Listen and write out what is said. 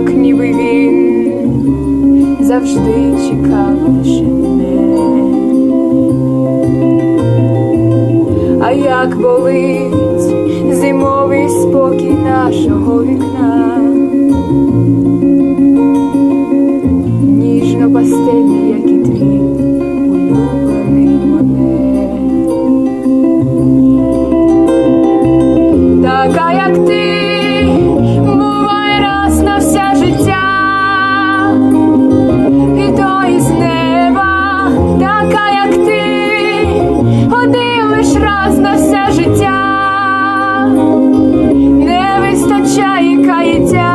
так ніби він завжди чекав лише мене. А як болить зимовий спокій нашого вікна, ніжно пастельний, раз на все життя, не вистачає каяття.